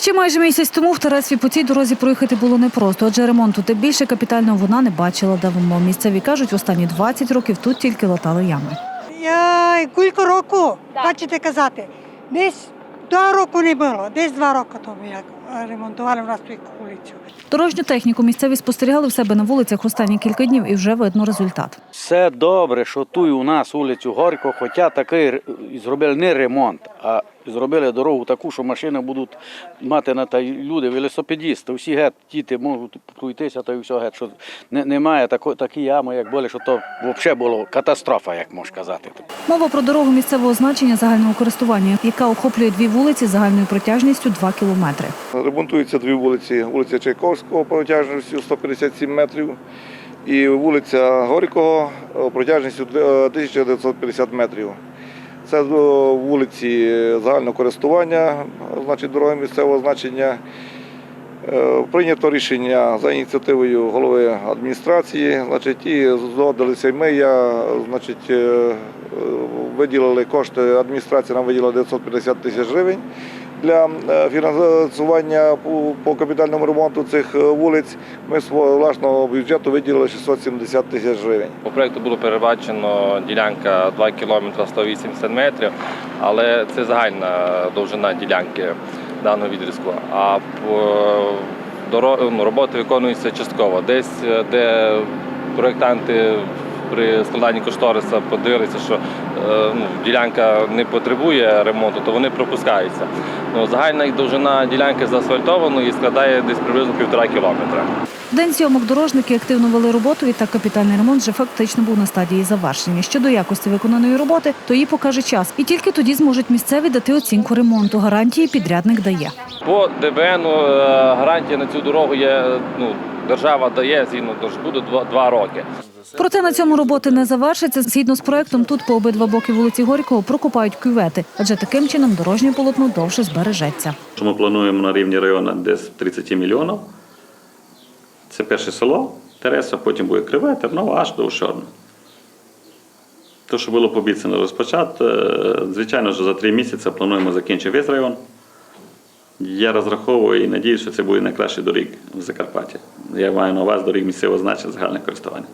Ще майже місяць тому в Тарасві по цій дорозі проїхати було непросто, адже ремонту тим більше капітального вона не бачила давно. Місцеві кажуть, останні 20 років тут тільки латали ями. Я кілька року, бачите казати, десь два року не було, десь два роки тому як ремонтували в нас ту вулицю. Дорожню техніку місцеві спостерігали в себе на вулицях останні кілька днів і вже видно результат. Все добре, що тут у нас вулицю Горько, хоча такий зробили не ремонт, а зробили дорогу таку, що машини будуть мати на та люди, велосипедісти, всі геть діти можуть пройтися та й все геть, що не, немає тако, такі ями, як були, що то взагалі було катастрофа, як можна казати. Мова про дорогу місцевого значення загального користування, яка охоплює дві вулиці загальною протяжністю 2 кілометри. Ремонтуються дві вулиці. Вулиця Чайковського протяжністю 157 метрів і вулиця Горького е, протяжністю е, 1950 метрів. Це е, вулиці загального користування, е, значить дороги місцевого значення. Е, Прийнято рішення за ініціативою голови адміністрації, значить, і згодилися ми. Я, значить, е, е, виділили кошти, адміністрація нам виділила 950 тисяч гривень для е, фінансування по, капітальному ремонту цих е, вулиць. Ми з власного бюджету виділили 670 тисяч гривень. По проекту було передбачено ділянка 2 км 180 метрів, але це загальна довжина ділянки даного відрізку. А доро- ну, роботи виконуються частково. Десь, е, де проєктанти при складанні кошториса подивилися, що е, ну, ділянка не потребує ремонту, то вони пропускаються. Ну, загальна їх довжина ділянки заасфальтованої складає десь приблизно півтора кілометра. В день зйомок дорожники активно вели роботу, відтак капітальний ремонт вже фактично був на стадії завершення. Щодо якості виконаної роботи, то її покаже час. І тільки тоді зможуть місцеві дати оцінку ремонту. Гарантії підрядник дає. По ДБН е, гарантія на цю дорогу є. Ну, держава дає згідно тож буде два роки. Проте на цьому роботи не завершаться. Згідно з проектом, тут по обидва боки вулиці Горького прокопають кювети, адже таким чином дорожнє полотно довше збережеться. ми плануємо на рівні району десь 30 мільйонів. Це перше село Тереса, потім буде Криве, Терново, аж до Ушорна. Те, що було пообіцяно розпочати, е, звичайно, що за три місяці плануємо закінчити весь район. Я розраховую і надіюсь, що це буде найкращий доріг в Закарпатті. Я маю на увазі доріг місцевого значення загальне користування.